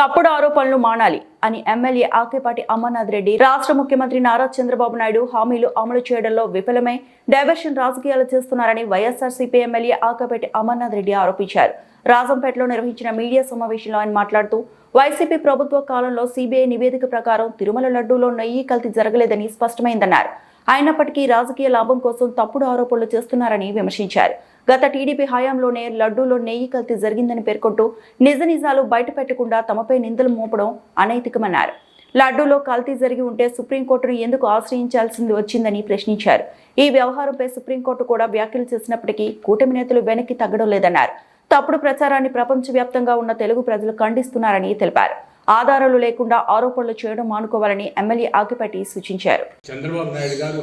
తప్పుడు ఆరోపణలు మానాలి అని ఎమ్మెల్యే ఆకేపాటి అమర్నాథ్ రెడ్డి రాష్ట్ర ముఖ్యమంత్రి నారా చంద్రబాబు నాయుడు హామీలు అమలు చేయడంలో విఫలమై డైవర్షన్ రాజకీయాలు చేస్తున్నారని వైఎస్ఆర్సీపీ ఎమ్మెల్యే ఆకేపాటి అమర్నాథ్ రెడ్డి ఆరోపించారు. రాజంపేటలో నిర్వహించిన మీడియా సమావేశంలో ఆయన మాట్లాడుతూ వైసీపీ ప్రభుత్వ కాలంలో సిబిఐ నివేదిక ప్రకారం తిరుమల లడ్డూలో నెయ్యి కల్తీ జరగలేదని స్పష్టమైందన్నారు. అయినప్పటికీ రాజకీయ లాభం కోసం తప్పుడు ఆరోపణలు చేస్తున్నారని విమర్శించారు. గత టీడీపీ హయాంలోనే లడ్డూలో నెయ్యి కల్తీ జరిగిందని పేర్కొంటూ నిజ నిజాలు బయటపెట్టకుండా తమపై నిందలు మోపడం అనైతికమన్నారు. లడ్డూలో కల్తీ జరిగి ఉంటే సుప్రీంకోర్టును ఎందుకు ఆశ్రయించాల్సింది వచ్చిందని ప్రశ్నించారు. ఈ వ్యవహారంపై సుప్రీంకోర్టు కూడా వ్యాఖ్యలు చేసినప్పటికీ కూటమి నేతలు వెనక్కి తగ్గడం లేదన్నారు. తప్పుడు ప్రచారాన్ని ప్రపంచవ్యాప్తంగా ఉన్న తెలుగు ప్రజలు ఖండిస్తున్నారని తెలిపారు. ఆధారాలు లేకుండా ఆరోపణలు చేయడం మానుకోవాలని ఎమ్మెల్యే ఆకిపట్టి సూచించారు. చంద్రబాబు నాయుడు గారు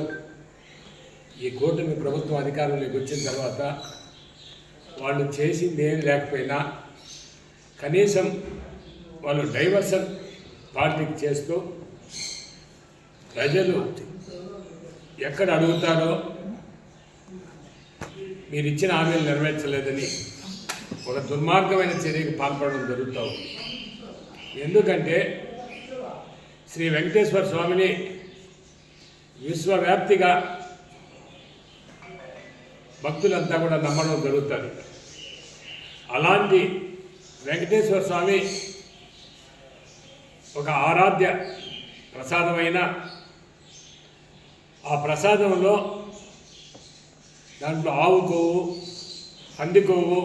ఈ కూటమి ప్రభుత్వం అధికారంలోకి వచ్చిన తర్వాత వాళ్ళు చేసింది ఏం లేకపోయినా కనీసం వాళ్ళు డైవర్షన్ పార్టీకి చేస్తూ ప్రజలు ఎక్కడ అడుగుతారో మీరు ఇచ్చిన హామీలు నెరవేర్చలేదని ఒక దుర్మార్గమైన చర్యకు పాల్పడడం జరుగుతూ ఉంది. ఎందుకంటే శ్రీ వెంకటేశ్వర స్వామిని విశ్వవ్యాప్తిగా భక్తులంతా కూడా నమ్మడం జరుగుతుంది. అలాంటి వెంకటేశ్వర స్వామి ఒక ఆరాధ్య ప్రసాదమైన ఆ ప్రసాదంలో దాంట్లో ఆవు కొవ్వు పంది కొవ్వు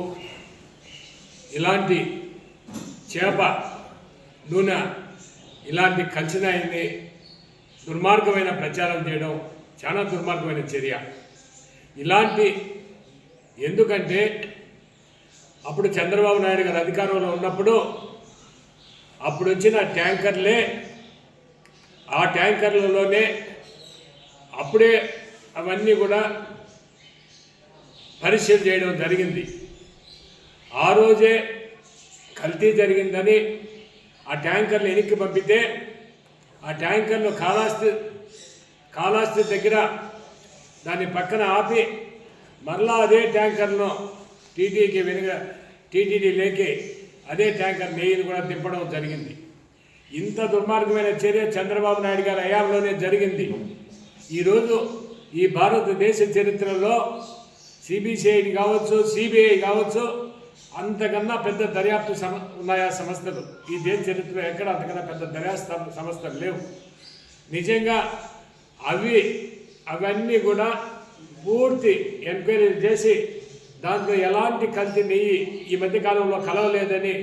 ఇలాంటి చేప నూనె ఇలాంటి కలిసినాయన్ని దుర్మార్గమైన ప్రచారం చేయడం చాలా దుర్మార్గమైన చర్య. ఇలాంటి ఎందుకంటే అప్పుడు చంద్రబాబు నాయుడు గారు అధికారంలో ఉన్నప్పుడు అప్పుడు వచ్చిన ట్యాంకర్లే ఆ ట్యాంకర్లలోనే అప్పుడే అవన్నీ కూడా పరిశీలన చేయడం జరిగింది. ఆ రోజే కల్తీ జరిగిందని ఆ ట్యాంకర్లు వెనక్కి పంపితే ఆ ట్యాంకర్లు కాళాస్తి కాళాస్తి దగ్గర దాన్ని పక్కన ఆపి మరలా అదే ట్యాంకర్ను టీటీకి వెనుక టీటీడీ లేకి అదే ట్యాంకర్ నెయ్యిని కూడా తిప్పడం జరిగింది. ఇంత దుర్మార్గమైన చర్య చంద్రబాబు నాయుడు గారి హయాంలోనే జరిగింది. ఈరోజు ఈ భారతదేశ చరిత్రలో సిబిసిఐడి కావచ్చు సిబిఐ కావచ్చు అంతకన్నా పెద్ద దర్యాప్తు సమ ఉన్నాయా సంస్థలు ఈ దేశ చరిత్రలో ఎక్కడ అంతకన్నా పెద్ద దర్యాప్తు సంస్థలు లేవు. నిజంగా అవి అవన్నీ కూడా పూర్తి ఎంక్వైరీ చేసి దాంట్లో ఎలాంటి కల్తీ నెయ్యి ఈ మధ్యకాలంలో కలవలేదని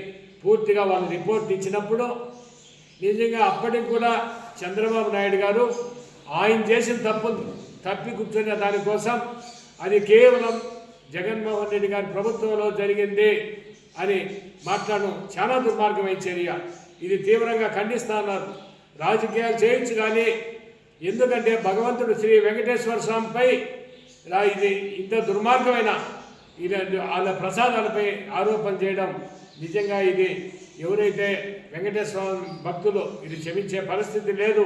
పూర్తిగా వాళ్ళు రిపోర్ట్ ఇచ్చినప్పుడు నిజంగా అప్పటికి కూడా చంద్రబాబు నాయుడు గారు ఆయన చేసిన తప్పు తప్పి కూర్చున్న దానికోసం అది కేవలం జగన్మోహన్ రెడ్డి గారి ప్రభుత్వంలో జరిగింది అని మాట్లాడడం చాలా దుర్మార్గమైన చర్య. ఇది తీవ్రంగా ఖండిస్తున్నారు రాజకీయాలు చేయొచ్చు కానీ ఎందుకంటే భగవంతుడు శ్రీ వెంకటేశ్వర స్వామిపై రా- ఇది ఇంత దుర్మార్గమైన ఇది వాళ్ళ ప్రసాదాలపై ఆరోపణ చేయడం నిజంగా ఇది ఎవరైతే వెంకటేశ్వర స్వామి భక్తులు ఇది క్షమించే పరిస్థితి లేదు.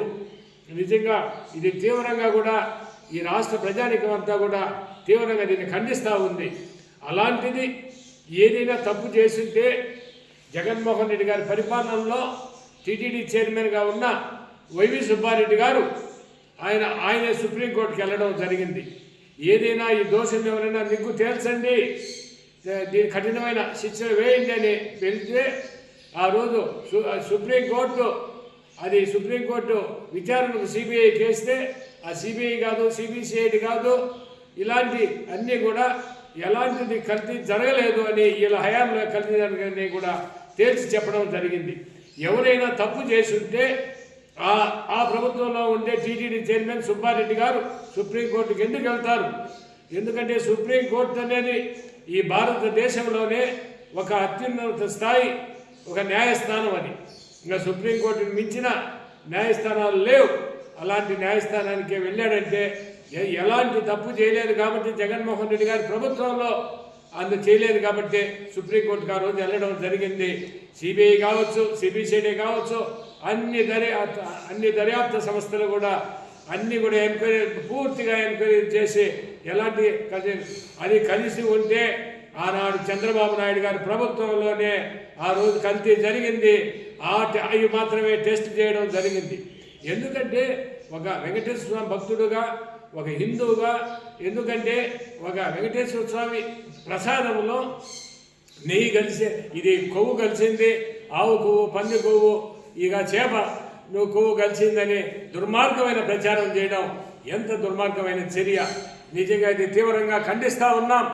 నిజంగా ఇది తీవ్రంగా కూడా ఈ రాష్ట్ర ప్రజానికం అంతా కూడా తీవ్రంగా దీన్ని ఖండిస్తూ ఉంది. అలాంటిది ఏదైనా తప్పు చేసింటే జగన్మోహన్ రెడ్డి గారి పరిపాలనలో టీటీడీ చైర్మన్గా ఉన్న వైవి సుబ్బారెడ్డి గారు ఆయన ఆయన సుప్రీంకోర్టుకి వెళ్ళడం జరిగింది. ఏదైనా ఈ దోషం ఎవరైనా నిగ్గు తేల్చండి. దీని కఠినమైన శిక్ష వేయండి అని వెళ్తే ఆ రోజు సు- సుప్రీంకోర్టు అది సుప్రీంకోర్టు విచారణకు సిబిఐ చేస్తే ఆ సిబిఐ కాదు సిబిసిఐడి కాదు ఇలాంటి అన్నీ కూడా ఎలాంటిది కల్తీ జరగలేదు అని వీళ్ళ హయాంలో కల్తీ జరగని కూడా తేల్చి చెప్పడం జరిగింది. ఎవరైనా తప్పు చేసి ఉంటే ఆ ఆ ప్రభుత్వంలో ఉండే టీటీడీ చైర్మన్ సుబ్బారెడ్డి గారు సుప్రీంకోర్టుకి ఎందుకు వెళ్తారు? ఎందుకంటే సుప్రీంకోర్టు అనేది ఈ భారతదేశంలోనే ఒక అత్యున్నత స్థాయి ఒక న్యాయస్థానం అని ఇంకా సుప్రీంకోర్టుని మించిన న్యాయస్థానాలు లేవు. అలాంటి న్యాయస్థానానికే వెళ్ళాడంటే ఎలాంటి తప్పు చేయలేదు కాబట్టి జగన్మోహన్ రెడ్డి గారి ప్రభుత్వంలో అందు చేయలేదు కాబట్టి సుప్రీంకోర్టు గారు రోజు వెళ్ళడం జరిగింది. సిబిఐ కావచ్చు సిబిసిఐడి కావచ్చు అన్ని దర్యాప్తు అన్ని దర్యాప్తు సంస్థలు కూడా అన్నీ కూడా ఎంక్వైరీ పూర్తిగా ఎంక్వైరీ చేసి ఎలాంటి అది కలిసి ఉంటే ఆనాడు చంద్రబాబు నాయుడు గారి ప్రభుత్వంలోనే ఆ రోజు కల్తీ జరిగింది. ఆ అవి మాత్రమే టెస్ట్ చేయడం జరిగింది. ఎందుకంటే ఒక వెంకటేశ్వర స్వామి భక్తుడుగా ఒక హిందువుగా ఎందుకంటే ఒక వెంకటేశ్వర స్వామి ప్రసాదంలో నెయ్యి కలిసే ఇది కొవ్వు కలిసింది ఆవు కొవ్వు పంది కొవ్వు ఇక చేప నువ్వు కొవ్వు కలిసిందని దుర్మార్గమైన ప్రచారం చేయడం ఎంత దుర్మార్గమైన చర్య. నిజంగా ఇది తీవ్రంగా ఖండిస్తా ఉన్నాం.